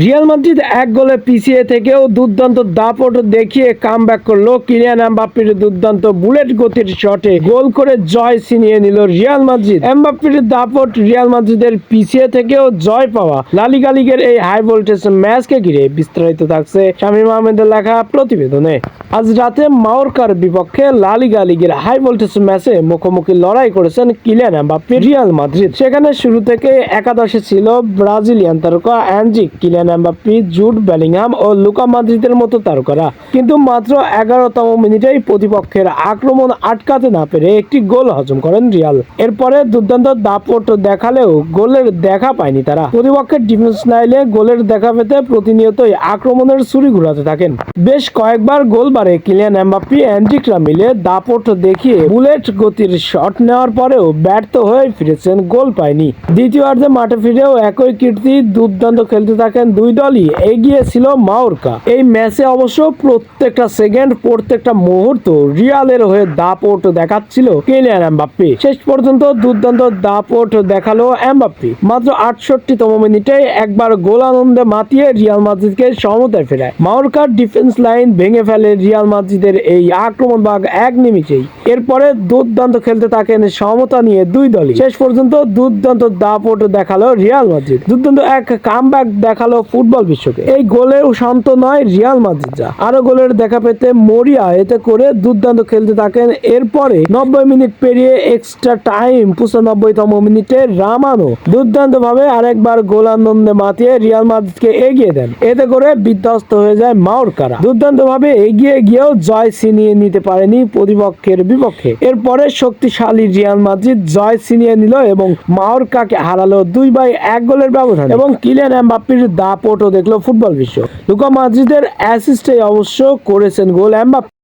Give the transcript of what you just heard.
Real Madrid এক গোলে পিছিয়ে থেকেও দুর্দান্ত দাপট দেখিয়ে কাম ব্যাক করল কিলিয়ান এমবাপ্পির দুর্দান্ত বুলেট গতির শটে। গোল করে জয় ছিনিয়ে নিল রিয়াল মাদ্রিদ। এমবাপ্পির দাপট রিয়াল মাদ্রিদের পিছিয়ে থেকেও জয় পাওয়া। লালিগা লিগের এই হাই ভোল্টেজ ম্যাচকে ঘিরে বিস্তারিত থাকছে শামীম আহমেদের লেখা প্রতিবেদনে। আজ রাতে মাওরকার বিপক্ষে লালিগা লিগের হাই ভোল্টেজ ম্যাচে মুখোমুখি লড়াই করেছেন কিলিয়ান এমবাপ্পি রিয়াল মাদ্রিদ। সেখানে শুরু থেকে একাদশে ছিল ব্রাজিলিয়ান তারকা অ্যাঞ্জিক কিলিয়ান এমবাপ্পি জুড বেলিংহাম ও লুকা মাদ্রিদের মতো তারকারা। কিন্তু মাত্র এগারোতম মিনিটেই প্রতিপক্ষের আক্রমণ আটকাতে না পেরে একটি গোল হজম করেন রিয়াল। এরপরে দুর্দান্ত দাপট দেখালেও গোলের দেখা পায়নি তারা। প্রতিপক্ষের ডিফেন্স লাইনে গোলের দেখা পেতে প্রতিনিয়তই আক্রমণের ছুরি ঘুরাতে থাকেন। বেশ কয়েকবার গোল বারে কিলিয়ান এমবাপ্পি অ্যান্টিকরা মিলে দাপট দেখিয়ে বুলেট গতির শট নেওয়ার পরেও ব্যর্থ হয়ে ফিরেছেন, গোল পায়নি। দ্বিতীয়ার্ধে মাঠে ফিরেও একই কীর্তি দুর্দান্ত খেলতে থাকেন দুই দলই এগিয়ে ছিল মাওরকা এই ম্যাচে অবশ্য প্রত্যেকটা সেকেন্ড, প্রত্যেকটা মুহূর্ত রিয়ালের হয়ে দাপট দেখাচ্ছিল কিলিয়ান এমবাপ্পি। শেষ পর্যন্ত দুর্দান্ত দাপট দেখাল এমবাপ্পি। মাত্র আটষট্টি তম মিনিটে একবার গোল আনন্দে মাতিয়ে রিয়াল মাদ্রিদকে সমতায় ফেরায়। মাওরকার ডিফেন্স লাইন ভেঙে ফেলে রিয়াল মাদ্রিদের এই আক্রমণ ভাগ এক নিমিষেই। এরপরে দুর্দান্ত খেলতে থাকেন সমতা নিয়ে দুই দলই। শেষ পর্যন্ত দুর্দান্ত দাপট দেখাল রিয়াল মাদ্রিদ। দুর্দান্ত এক কামব্যাক দেখাল ফুটবল বিশ্বকে। এই গোলেও শান্ত নয় রিয়াল মাদ্রিদ যা। আরও গোলের দেখা পেতে মরিয়া এতে করে দুর্দান্ত খেলতে থাকেন। এরপরে নব্বই মিনিট পেরিয়ে এক্সট্রা টাইম পঁচানব্বই তম মিনিটে রামানো। দুর্দান্ত ভাবে আরেকবার গোল আনন্দে মাতিয়ে রিয়াল মাদ্রিদকে এগিয়ে দেন। এতে করে বিধ্বস্ত হয়ে যায় মাওরকারা দুর্দান্ত ভাবে এগিয়ে গিয়েও জয় ছিনিয়ে নিতে পারেনি প্রতিপক্ষের বিপক্ষে। এরপরে শক্তিশালী রিয়াল মাদ্রিদ জয় ছিনিয়ে নিল এবং মাওরকাকে হারালো দুই বাই এক গোলের ব্যবধান। এবং কিলিয়ান এমবাপ্পির দাপটও দেখল ফুটবল বিশ্ব। লুকা মাদ্রিদের অ্যাসিস্টে অবশ্য করেছেন গোল এমবাপ্পি।